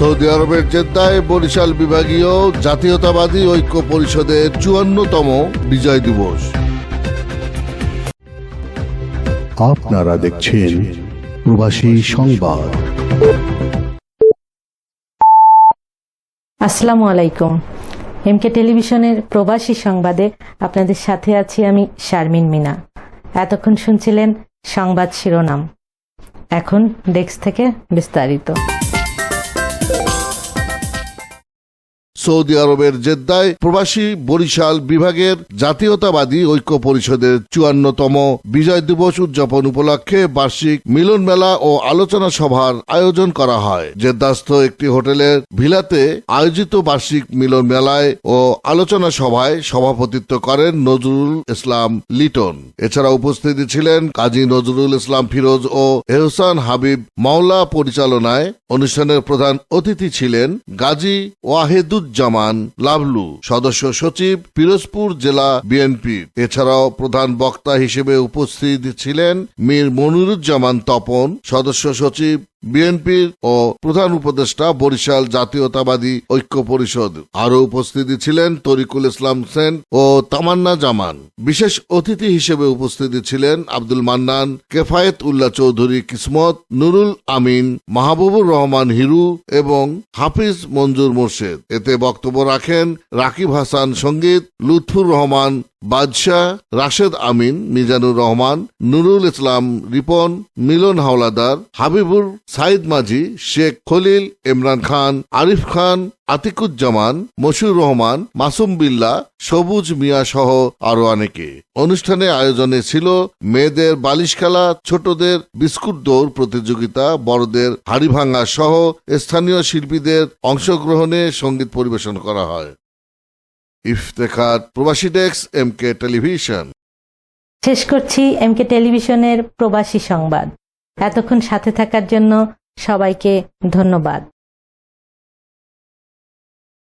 Saudi আরবের জেদ্দায় বরিশাল বিভাগীয় জাতীয়তাবাদী ঐক্য পরিষদের চুয়ান্নতম বিজয় দিবস। আপনারা দেখছেন প্রবাসী সংবাদ। আসসালামু আলাইকুম। এমকে টেলিভিশনের প্রবাসী সংবাদে আপনাদের সাথে আছি আমি শারমিন মিনা। এতক্ষণ শুনছিলেন সংবাদ শিরোনাম। এখন ডেস্ক থেকে বিস্তারিত। সৌদি আরবের জেদ্দায় প্রবাসী বরিশাল বিভাগের জাতীয়তাবাদী ঐক্য পরিষদের চুয়ান্নতম বিজয় দিবস উদযাপন উপলক্ষে বার্ষিক মিলন মেলা ও আলোচনা সভার আয়োজন করা হয়। জেদ্দাস্থ একটি হোটেলের ভিলাতে আয়োজিত বার্ষিক মিলন মেলায় ও আলোচনা সভায় সভাপতিত্ব করেন নজরুল ইসলাম লিটন। এছাড়া উপস্থিতি ছিলেন কাজী নজরুল ইসলাম ফিরোজ ও এহসান হাবিব মাওলা পরিচালনায়। অনুষ্ঠানের প্রধান অতিথি ছিলেন গাজী ওয়াহেদুজ্জামান লাভলু, সদস্য সচিব, পিরোজপুর জেলা বিএনপি এছাড়াও প্রধান বক্তা হিসেবে উপস্থিত ছিলেন মীর মনিরুজ্জামান তপন, সদস্য সচিব বিএনপির ও প্রধান উপদেষ্টা বরিশাল জাতীয়তাবাদী ঐক্য পরিষদ। আরও উপস্থিতি ছিলেন তরিকুল ইসলাম সেন ও তামান্না জামান। বিশেষ অতিথি হিসেবে উপস্থিতি ছিলেন আব্দুল মান্নান, কেফায়েত উল্লাহ চৌধুরী কিসমত, নুরুল আমিন, মাহবুবুর রহমান হিরু এবং হাফিজ মঞ্জুর মোর্শেদ। এতে বক্তব্য রাখেন রাকিব হাসান সংগীত, লুৎফুর রহমান বাদশাহ রাশেদ আমিন, মিজানুর রহমান, নুরুল ইসলাম রিপন, মিলন হাওলাদার, হাবিবুর সাইদ মাঝি, শেখ খলিল, ইমরান খান, আরিফ খান, আতিকুজ্জামান, মশিউর রহমান, মাসুম বিল্লা, সবুজ মিয়া সহ আরও অনেকে। অনুষ্ঠানে আয়োজনে ছিল মেয়েদের বালিশ খেলা, ছোটদের বিস্কুট দৌড় প্রতিযোগিতা, বড়দের হাড়ি ভাঙা সহ স্থানীয় শিল্পীদের অংশগ্রহণে সংগীত পরিবেশন করা হয়। ইফতেখার প্রবাসী ডেক্স এম কে টেলিভিশন। শেষ করছি এম কে টেলিভিশনের প্রবাসী সংবাদ। এতক্ষণ সাথে থাকার জন্য সবাইকে ধন্যবাদ।